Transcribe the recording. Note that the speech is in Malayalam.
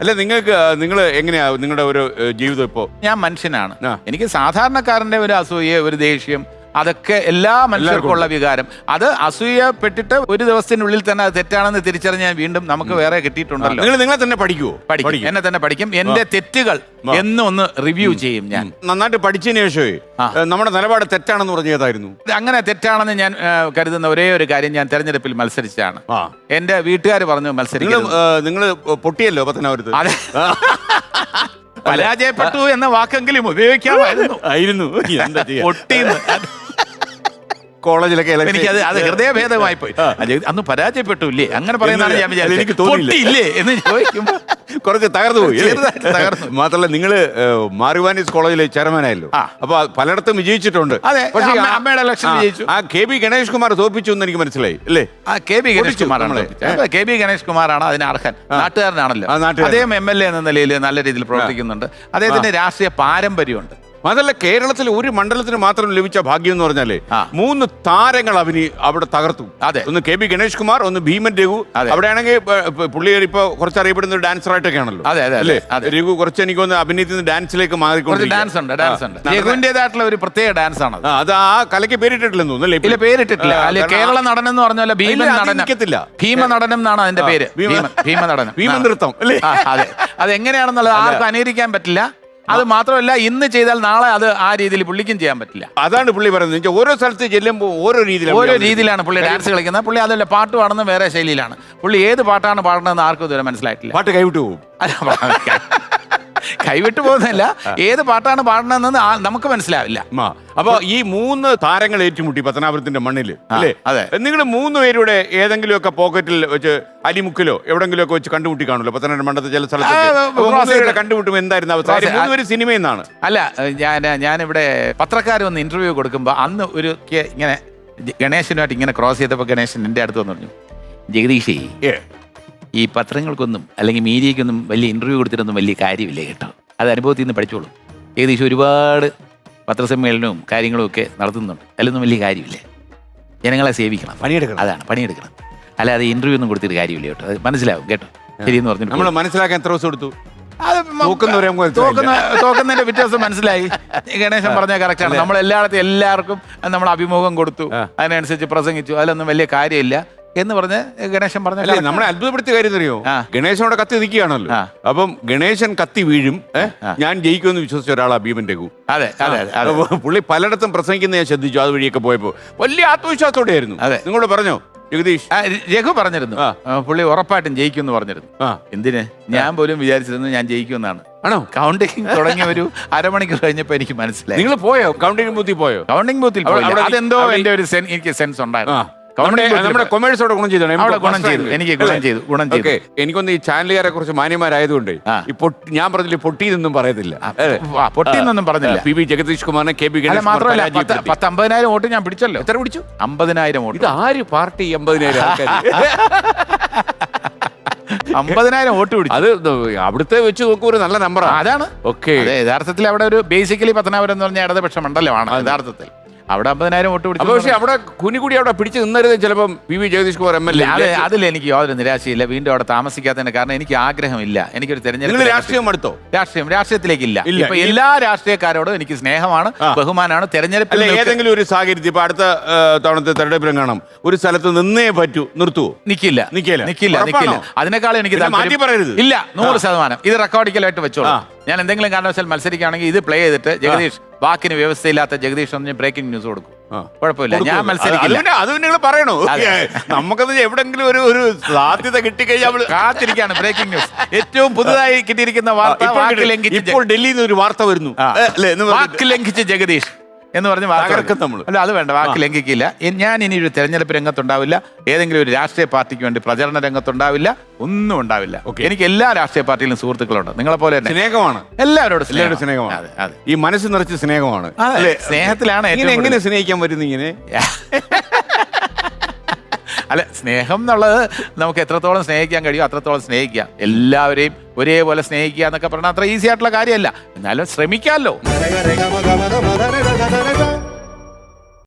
അല്ല നിങ്ങൾക്ക് നിങ്ങൾ എങ്ങനെയാ നിങ്ങളുടെ ഒരു ജീവിതം ഇപ്പോ? ഞാൻ മനുഷ്യനാണ്. എനിക്ക് സാധാരണക്കാരന്റെ ഒരു അസൂയ ഒരു ദേഷ്യം അതൊക്കെ എല്ലാ മനുഷ്യർക്കുള്ള വികാരം. അത് അസൂയപ്പെട്ടിട്ട് ഒരു ദിവസത്തിനുള്ളിൽ തന്നെ അത് തെറ്റാണെന്ന് തിരിച്ചറിഞ്ഞാൽ വീണ്ടും നമുക്ക് വേറെ കിട്ടിയിട്ടുണ്ടല്ലോ. നിങ്ങൾ നിങ്ങളെ തന്നെ പഠിക്കുവോ പഠിക്കും. എന്നെ തന്നെ പഠിക്കും. എന്റെ തെറ്റുകൾ എന്നും ഒന്ന് റിവ്യൂ ചെയ്യും ഞാൻ. നന്നായിട്ട് പഠിച്ചതിന് ശേഷമേ നമ്മുടെ നിലപാട് തെറ്റാണെന്ന് പറഞ്ഞതായിരുന്നു അങ്ങനെ തെറ്റാണെന്ന് ഞാൻ കരുതുന്ന ഒരേ ഒരു കാര്യം ഞാൻ തെരഞ്ഞെടുപ്പിൽ മത്സരിച്ചതാണ് എന്റെ വീട്ടുകാർ പറഞ്ഞു മത്സരിക്കും നിങ്ങൾ പൊട്ടിയല്ലോ പത്തനാപുരത്ത്? അതെ. പരാജയപ്പെട്ടു എന്ന വാക്കെങ്കിലും ഉപയോഗിക്കാമായിരുന്നു. ആയിരുന്നു. പൊട്ടിന്ന്. കോളേജിലൊക്കെ എനിക്ക് എനിക്കത് അത് ഹൃദയഭേദമായി പോയി. അന്ന് പരാജയപ്പെട്ടു ഇല്ലേ അങ്ങനെ പറയുന്നതാണ് ഞാൻ എന്ന് എനിക്ക് വിചാരിച്ചത് തോന്നിയില്ല. എന്ന് ചോദിക്കുമ്പോൾ കുറച്ച് തകർന്നു പോയി തകർന്നു. മാത്രല്ല നിങ്ങൾ മാറിവാനീസ് കോളേജിലെ ചെയർമാനായല്ലോ. ആയല്ലോ അപ്പൊ പലയിടത്തും വിജയിച്ചിട്ടുണ്ട്. അതെ, പക്ഷേ അമ്മയുടെ election വിജയിച്ചു. ആ കെ ബി ഗണേഷ് കുമാർ തോപ്പിച്ചു എന്ന് എനിക്ക് മനസ്സിലായി അല്ലേ ആ കെ ബി ഗണേഷ് കുമാറാണ് കെ ബി ഗണേഷ് കുമാറാണ് അതിന് അർഹൻ. നാട്ടുകാരനാണല്ലോ. അദ്ദേഹം എം എൽ എ എന്ന നിലയിൽ നല്ല രീതിയിൽ പ്രവർത്തിക്കുന്നുണ്ട്. അദ്ദേഹത്തിന്റെ രാഷ്ട്രീയ പാരമ്പര്യമുണ്ട്. അതല്ല കേരളത്തിൽ ഒരു മണ്ഡലത്തിന് മാത്രം ലഭിച്ച ഭാഗ്യം എന്ന് പറഞ്ഞാൽ മൂന്ന് താരങ്ങൾ അവന് അവിടെ തകർത്തു. അതെ. ഒന്ന് കെ ബി ഗണേഷ് കുമാർ ഒന്ന് ഭീമൻ രഘു. അതെ. അവിടെയാണെങ്കിൽ പുള്ളി ഇപ്പൊ കുറച്ച് അറിയപ്പെടുന്ന ഒരു ഡാൻസർ ആയിട്ടൊക്കെ ആണല്ലോ അതെ, അതെ, അതെ, അല്ലേ. രഘു കുറച്ച് എനിക്ക് ഒന്ന് അഭിനയത്തിൽ നിന്ന് ഡാൻസിലേക്ക് മാറിക്കൊണ്ട് ഡാൻസ് ഉണ്ട് ഡാൻസ് ഉണ്ട്. രഘുവിന്റേതായിട്ടുള്ള ഒരു പ്രത്യേക ഡാൻസ് ആണ് അത് ആ കലയ്ക്ക് പേരിട്ടിട്ടില്ലെന്ന് തോന്നുന്നു പേരിട്ടിട്ടില്ല. കേരള നടൻ എന്ന് പറഞ്ഞാൽ ഭീമൻ നടനത്തില്ല ഭീമ നടനം എന്നാണ് അതിന്റെ പേര്? ഭീമ- നടനം ഭീമ നൃത്തം അല്ലേ? അതെ. അത് എങ്ങനെയാണെന്നുള്ളത് ആർക്കും അനുകരിക്കാൻ പറ്റില്ല. അത് മാത്രമല്ല ഇന്ന് ചെയ്താൽ നാളെ അത് ആ രീതിയിൽ പുള്ളിക്കും ചെയ്യാൻ പറ്റില്ല. അതാണ് പുള്ളി പറയുന്നത്. ഓരോ സ്ഥലത്ത് ചെല്ലുമ്പോൾ ഓരോ രീതിയിലാണ് ഓരോ രീതിയിലാണ് പുള്ളി ഡാൻസ് കളിക്കുന്നത്. പുള്ളി അതല്ല പാട്ട് പാടുന്നത് വേറെ ശൈലിയിലാണ്. പുള്ളി ഏത് പാട്ടാണ് പാടുന്നതെന്ന് ആർക്കും ഇതുവരെ മനസ്സിലായിട്ടില്ല. പാട്ട് കൈവിട്ടു പോകും. അല്ല, കൈവിട്ടു പോകുന്നില്ല ഏത് പാട്ടാണ് പാടണമെന്ന് നമുക്ക് മനസ്സിലാവില്ല. അപ്പൊ ഈ മൂന്ന് താരങ്ങൾ ഏറ്റുമുട്ടി പത്തനാപുരത്തിന്റെ മണ്ണിൽ അല്ലേ? അതെ. നിങ്ങൾ മൂന്ന് പേരുടെ ഏതെങ്കിലുമൊക്കെ പോക്കറ്റിൽ വെച്ച് അലിമുക്കിലോ എവിടെങ്കിലും ഒക്കെ വെച്ച് കണ്ടുമുട്ടി കാണുമല്ലോ? പത്തനാപുരം മണ്ഡലത്തെ ചില സ്ഥലത്ത് കണ്ടുമുട്ടും എന്തായിരുന്നു അവസ്ഥ ഒരു സിനിമയിൽ നിന്നാണ്. അല്ല ഞാൻ ഞാനിവിടെ പത്രക്കാർ വന്ന് ഇന്റർവ്യൂ കൊടുക്കുമ്പോൾ അന്ന് ഒരു ഇങ്ങനെ ഗണേശനുമായിട്ട് ഇങ്ങനെ ക്രോസ് ചെയ്തപ്പോൾ ഗണേശൻ എന്റെ അടുത്ത് വന്നു പറഞ്ഞു ജഗദീഷേ ഈ പത്രങ്ങൾക്കൊന്നും അല്ലെങ്കിൽ മീഡിയക്കൊന്നും വലിയ ഇന്റർവ്യൂ കൊടുത്തിട്ടൊന്നും വലിയ കാര്യമില്ല കേട്ടോ. അത് അനുഭവത്തിൽ നിന്ന് പഠിച്ചോളൂ. ഏകദേശം ഒരുപാട് പത്രസമ്മേളനവും കാര്യങ്ങളും ഒക്കെ നടത്തുന്നുണ്ട്. അതിലൊന്നും വലിയ കാര്യമില്ല. ജനങ്ങളെ സേവിക്കണം. പണിയെടുക്കണം. അതാണ് പണിയെടുക്കണം. അല്ലാതെ ഇന്റർവ്യൂ ഒന്നും കൊടുത്തിട്ട് കാര്യമില്ല കേട്ടോ. അത് മനസ്സിലാവും കേട്ടോ. ശരിയെന്ന് പറഞ്ഞു നമ്മൾ മനസ്സിലാക്കാൻ എത്ര ദിവസം എടുത്തു? തോക്കുന്നതിന്റെ വ്യത്യാസം മനസ്സിലായി. ഗണേശൻ പറഞ്ഞ കറക്റ്റ് ആണ്. നമ്മൾ എല്ലായിടത്തും എല്ലാവർക്കും നമ്മൾ അഭിമുഖം കൊടുത്തു. അതിനനുസരിച്ച് പ്രസംഗിച്ചു. അതിലൊന്നും വലിയ കാര്യമില്ല. എന്ന് പറഞ്ഞ് ഗണേശൻ പറഞ്ഞ അല്ലേ നമ്മളെ അത്ഭുതപ്പെടുത്തിയ കാര്യം അറിയോ? ആ. അവിടെ കത്തി നിൽക്കുകയാണല്ലോ. ആ. അപ്പം ഗണേശൻ കത്തി വീഴും ഏ? ഞാൻ ജയിക്കുമെന്ന് വിശ്വസിച്ച ഒരാളാ ഭീമൻ രഘു. അതെ അതെ അതെ അതെ. അപ്പൊ പുള്ളി പലയിടത്തും പ്രസംഗിക്കുന്ന ഞാൻ ശ്രദ്ധിച്ചു അതുവഴിയൊക്കെ പോയപ്പോ. വലിയ ആത്മവിശ്വാസത്തോടെ ആയിരുന്നു അതെ. നിങ്ങളോട് പറഞ്ഞോ ജഗദീഷ്? ആ, രഘു പറഞ്ഞിരുന്നു. ആ. ആ, പുള്ളി ഉറപ്പായിട്ടും ജയിക്കും എന്ന് പറഞ്ഞിരുന്നു. ആ. എന്തിന്? ഞാൻ പോലും വിചാരിച്ചിരുന്നു ഞാൻ ജയിക്കുമെന്നാണ്. ആണോ? കൗണ്ടിങ് തുടങ്ങിയ ഒരു അരമണിക്കൂർ കഴിഞ്ഞപ്പോ എനിക്ക് മനസ്സിലായി. നിങ്ങൾ പോയോ? കൗണ്ടിങ് ബൂത്തിൽ പോയോ? കൗണ്ടിങ് ബൂത്തിൽ അവിടെ- പോയില്ല. അവിടെ- അതെന്തോ അവിടെ- എന്റെ ഒരു സെൻ- എനിക്ക് സെൻസ് ആ. ഉണ്ടായിരുന്നു. നമ്മുടെ. കൊമേഴ്സോടെ ഗുണം ചെയ്തു. ഗുണം ചെയ്തു. എനിക്ക് ഗുണം ചെയ്തു, ഗുണം ചെയ്തു. എനിക്കൊന്ന് ഈ ചാനലുകാരെ കുറച്ച് മാന്യമാരായതുകൊണ്ട് ഞാൻ പറഞ്ഞില്ല പൊട്ടി എന്നൊന്നും പറയത്തില്ല പൊട്ടി എന്നൊന്നും പറഞ്ഞില്ല. പി ബി ജഗദീഷ് കുമാറിനെ കെ ബി ഗണേഷ് മാത്രമല്ല പത്ത് അമ്പതിനായിരം വോട്ട് ഞാൻ പിടിച്ചല്ലോ. എത്ര പിടിച്ചു? അമ്പതിനായിരം വോട്ട്. ഇത് ആര് പാർട്ടി അമ്പതിനായിരം? അമ്പതിനായിരം വോട്ട് പിടിച്ചു. അത് അവിടുത്തെ വെച്ച് നോക്കുമ്പോൾ ഒരു നല്ല നമ്പറാണ് അതാണ്. ഓക്കെ. യഥാർത്ഥത്തിൽ അവിടെ ഒരു ബേസിക്കലി പത്തനാപുരം എന്ന് പറഞ്ഞ ഇടതുപക്ഷ മണ്ഡലമാണ് യഥാർത്ഥത്തിൽ. അവിടെ അമ്പതിനായിരം വോട്ട് അപ്പൊ പക്ഷേ പിടിച്ചു അവിടെ കുനികുടി അവിടെ പിടിച്ച് നിന്നരുത് ചിലപ്പം P V Jagadish Kumar M L A. അതെ അതിൽ എനിക്ക് യാതൊരു നിരാശയില്ല. വീണ്ടും അവിടെ താമസിക്കാത്തതിന് കാരണം എനിക്ക് ആഗ്രഹമില്ല. എനിക്കൊരു നിങ്ങൾ തെരഞ്ഞെടുപ്പ് രാഷ്ട്രീയം എടുത്തോ രാഷ്ട്രീയം രാഷ്ട്രീയത്തിലേക്കില്ല. ഇല്ല. ഇപ്പൊ എല്ലാ രാഷ്ട്രീയക്കാരോടും എനിക്ക് സ്നേഹമാണ് ബഹുമാനമാണ്. തെരഞ്ഞെടുപ്പ് തെരഞ്ഞെടുപ്പിൽ അല്ല നിൽക്ക- ഏതെങ്കിലും ഒരു സാഹചര്യം ഇപ്പൊ അടുത്ത ആ, തവണത്തെ തെരഞ്ഞെടുപ്പിലും കാണാം. ഒരു സ്ഥലത്ത് നിന്നേ പറ്റൂ. നിർത്തുവോ? നിക്കില്ല. നിക്കില്ല. നിക്കില്ല ഉറപ്പാണോ? നിക്കില്ല അതിനേക്കാളും എനിക്ക് പിന്നെ മാറ്റി പറയരുത്. ഇല്ല നൂറ് ശതമാനം. ഇത് റെക്കോർഡിക്കലായിട്ട് വെച്ചോളൂ. ആ. ഞാൻ എന്തെങ്കിലും കാരണവശാൽ മത്സരിക്കുകയാണെങ്കിൽ ഇത് പ്ലേ ചെയ്തിട്ട് ജഗദീഷ് വാക്കിന് വ്യവസ്ഥയില്ലാത്ത ജഗദീഷ് എന്ന് ബ്രേക്കിംഗ് ന്യൂസ് കൊടുക്കും. കുഴപ്പമില്ല. ഞാൻ മത്സരിക്കില്ല. അത് നിങ്ങൾ പറയണോ. നമുക്കത് എവിടെങ്കിലും ഒരു ഒരു സാധ്യത കിട്ടിക്കഴിഞ്ഞാൽ കാത്തിരിക്കാണ് ബ്രേക്കിംഗ് ന്യൂസ് ഏറ്റവും പുതുതായി കിട്ടിയിരിക്കുന്ന വാർത്ത ഇപ്പോൾ ഡൽഹിയിൽ നിന്ന് ഒരു വാർത്ത വരുന്നു. വാക്ക് ലംഘിച്ച് ജഗദീഷ്. എന്ന് പറഞ്ഞ് വാർത്ത നമ്മൾ അല്ല അത് വേണ്ട വാക്ക് ലംഘിക്കില്ല. ഞാൻ ഇനി ഒരു തെരഞ്ഞെടുപ്പ് രംഗത്തുണ്ടാവില്ല ഏതെങ്കിലും ഒരു രാഷ്ട്രീയ പാർട്ടിക്ക് വേണ്ടി പ്രചരണ രംഗത്തുണ്ടാവില്ല ഒന്നും ഉണ്ടാവില്ല. എനിക്ക് എല്ലാ രാഷ്ട്രീയ പാർട്ടിയിലും സുഹൃത്തുക്കളുണ്ട്. നിങ്ങളെ പോലെ തന്നെ. സ്നേഹമാണ്. എല്ലാവരോടും എല്ലാവരും സ്നേഹം. സ്നേഹമാണ്. ഈ മനസ്സ് നിറച്ച് സ്നേഹമാണ്? സ്നേഹത്തിലാണ് എങ്ങനെ സ്നേഹിക്കാൻ പറ്റുന്ന ഇങ്ങനെ? അല്ല സ്നേഹം എന്നുള്ളത് നമുക്ക് എത്രത്തോളം സ്നേഹിക്കാൻ കഴിയും അത്രത്തോളം സ്നേഹിക്കാം എല്ലാവരെയും ഒരേപോലെ സ്നേഹിക്കുക എന്നൊക്കെ പറഞ്ഞാൽ അത്ര ഈസി ആയിട്ടുള്ള കാര്യമല്ല. എന്നാലും ശ്രമിക്കാമല്ലോ.